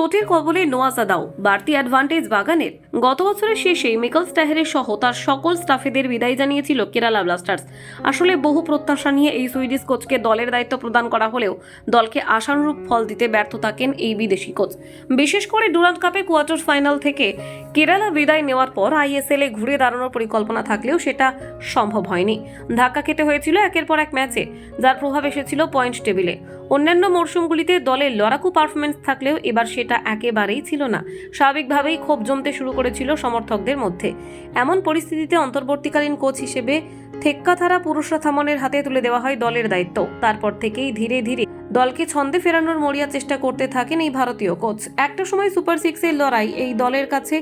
চোটের কবলে নোয়া দাও। বাড়তি অ্যাডভান্টেজ বাগানের। গত বছরের শেষে মিকল স্ট্যাহারের সহ তার সকল স্টাফেদের বিদায় জানিয়েছিল কেরালা ব্লাস্টার্স। আসলে বহু প্রত্যাশা নিয়ে এই সুইডিশ কোচকে দলের দায়িত্ব প্রদান করা হলেও দলকে আশানুরূপ ফল দিতে ব্যর্থ থাকেন এই বিদেশি কোচ। বিশেষ করে ডুরান্ড কাপে কোয়ার্টার ফাইনাল থেকে কেরালা বিদায় নেওয়ার পর আইএসএল ঘুরে দাঁড়ানোর পরিকল্পনা থাকলেও সেটা সম্ভব হয়নি। ধাক্কা খেতে হয়েছিল একের পর এক ম্যাচে, যার প্রভাব এসেছিল পয়েন্ট টেবিলে। অন্যান্য মরশুমগুলিতে দলের লড়াকু পারফরমেন্স থাকলেও এবার সেটা একেবারেই ছিল না। স্বাভাবিকভাবেই ক্ষোভ জমতে শুরু করেছিল সমর্থকদের মধ্যে। এমন পরিস্থিতিতে অন্তর্বর্তীকালীন কোচ হিসেবে থেক্কাথারা পুরুষরা থামনের হাতে তুলে দেওয়া হয় দলের দায়িত্ব। তারপর থেকেই ধীরে ধীরে দলকে ছন্দে ফেরানোর মরিয়া চেষ্টা করতে থাকেন এই ভারতীয় কোচ। একটা সময় সুপার সিক্সের লড়াই এই দলের কাছে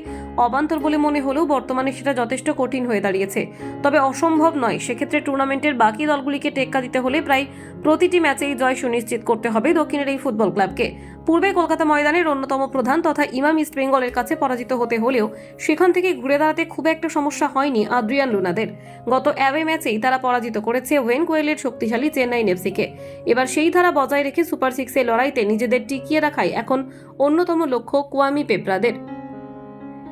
অবান্তর বলে মনে হলেও বর্তমানে সেটা যথেষ্ট কঠিন হয়ে দাঁড়িয়েছে। তবে অসম্ভব নয়, সেক্ষেত্রে টুর্নামেন্টের বাকি দলগুলিকে টেক্কা দিতে হলে প্রায় প্রতিটি ম্যাচেই জয় সুনিশ্চিত করতে হবে দক্ষিণের এই ফুটবল ক্লাবকে। পূর্বে কলকাতা ময়দানের অন্যতম প্রধান তথা ইমাম ইস্ট বেঙ্গলের কাছে পরাজিত হতে হলেও সেখান থেকে ঘুরে দাঁড়াতে খুব একটা সমস্যা হয়নি আদ্রিয়ান লুনাদের। গত অ্যাওয়ে ম্যাচেই তারা পরাজিত করেছে ওয়েন কোয়েলের শক্তিশালী চেন্নাই নেফসিকে এবার সেই ধারা বজায় রেখে সুপার সিক্সের লড়াইতে নিজেদের টিকিয়ে রাখাই এখন অন্যতম লক্ষ্য কোয়ামি পেপ্রাদের।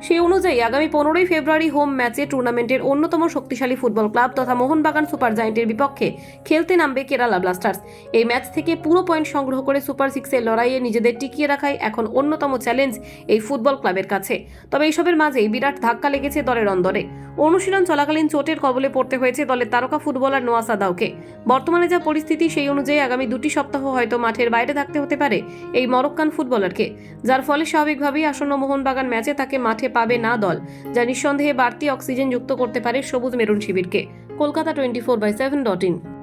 সেই অনুযায়ী আগামী পনেরোই ফেব্রুয়ারি হোম ম্যাচে টুর্নামেন্টের অন্যতম শক্তিশালী ফুটবল ক্লাব তথা মোহনবাগান সুপার জায়েন্টের বিপক্ষে খেলতে নামবে কেরালা ব্লাস্টার্স। এই ম্যাচ থেকে পুরো পয়েন্ট সংগ্রহ করে সুপার সিক্সের লড়াইয়ে নিজেদের টিকিয়ে রাখাই এখন অন্যতম চ্যালেঞ্জ এই ফুটবল ক্লাবের কাছে। তবে এইসবের মাঝেই বিরাট ধাক্কা লেগেছে দলের অন্দরে। অনুশীলন চলাকালীন চোটের কবলে পড়তে হয়েছে দলের তারকা ফুটবলার নোয়া সাদাওকে বর্তমানে যা পরিস্থিতি সেই অনুযায়ী আগামী দুটি সপ্তাহ হয়তো মাঠের বাইরে থাকতে হতে পারে এই মরক্কান ফুটবলারকে। যার ফলে স্বাভাবিকভাবেই আসন্ন মোহনবাগান ম্যাচে তাকে মাঠে পাবে না দল, যা নিঃসন্দেহে বাড়তি অক্সিজেন যুক্ত করতে পারে সবুজ মেরুন শিবিরকে। Kolkata twenty four by seven dot in.